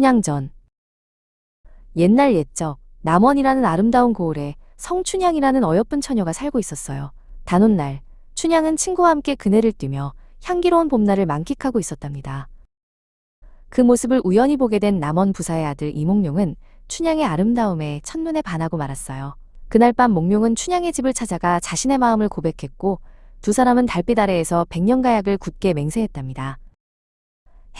춘향전 옛날 옛적 남원이라는 아름다운 고을에 성춘향이라는 어여쁜 처녀가 살고 있었어요. 단오날 춘향은 친구와 함께 그네를 뛰며 향기로운 봄날을 만끽하고 있었답니다. 그 모습을 우연히 보게 된 남원 부사의 아들 이몽룡은 춘향의 아름다움에 첫눈에 반하고 말았어요. 그날 밤 몽룡은 춘향의 집을 찾아가 자신의 마음을 고백했고 두 사람은 달빛 아래에서 백년가약을 굳게 맹세했답니다.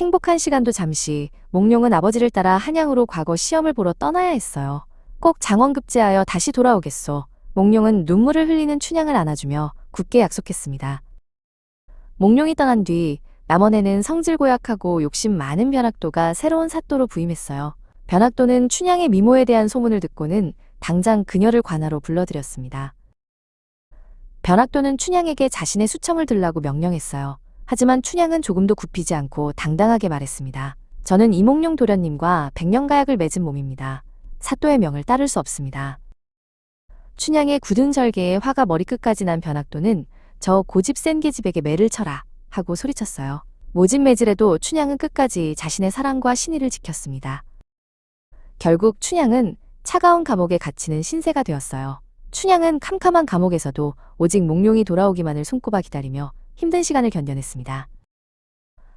행복한 시간도 잠시 몽룡은 아버지를 따라 한양으로 과거 시험을 보러 떠나야 했어요. 꼭 장원급제하여 다시 돌아오겠소. 몽룡은 눈물을 흘리는 춘향을 안아주며 굳게 약속했습니다. 몽룡이 떠난 뒤 남원에는 성질 고약하고 욕심 많은 변학도가 새로운 사또로 부임했어요. 변학도는 춘향의 미모에 대한 소문을 듣고는 당장 그녀를 관하로 불러들였습니다. 변학도는 춘향에게 자신의 수청을 들라고 명령했어요. 하지만 춘향은 조금도 굽히지 않고 당당하게 말했습니다. 저는 이몽룡 도련님과 백년가약을 맺은 몸입니다. 사또의 명을 따를 수 없습니다. 춘향의 굳은 절개에 화가 머리끝까지 난 변학도는 저 고집 센 계집에게 매를 쳐라 하고 소리쳤어요. 모진 매질에도 춘향은 끝까지 자신의 사랑과 신의를 지켰습니다. 결국 춘향은 차가운 감옥에 갇히는 신세가 되었어요. 춘향은 캄캄한 감옥에서도 오직 몽룡이 돌아오기만을 손꼽아 기다리며 힘든 시간을 견뎌냈습니다.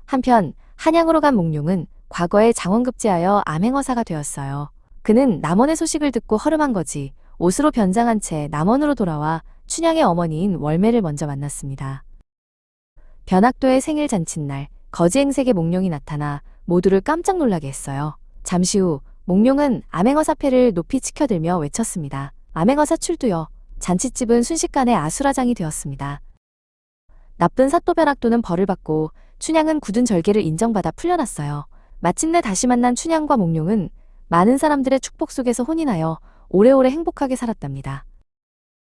한편 한양으로 간 몽룡은 과거에 장원급제하여 암행어사가 되었어요. 그는 남원의 소식을 듣고 허름한 거지 옷으로 변장한 채 남원으로 돌아와 춘향의 어머니인 월매를 먼저 만났습니다. 변학도의 생일 잔칫날 거지 행색의 몽룡이 나타나 모두를 깜짝 놀라게 했어요. 잠시 후 몽룡은 암행어사 패를 높이 치켜들며 외쳤습니다. 암행어사 출두여 잔치집은 순식간에 아수라장이 되었습니다. 나쁜 사또 변학도는 벌을 받고 춘향은 굳은 절개를 인정받아 풀려났어요. 마침내 다시 만난 춘향과 몽룡은 많은 사람들의 축복 속에서 혼인하여 오래오래 행복하게 살았답니다.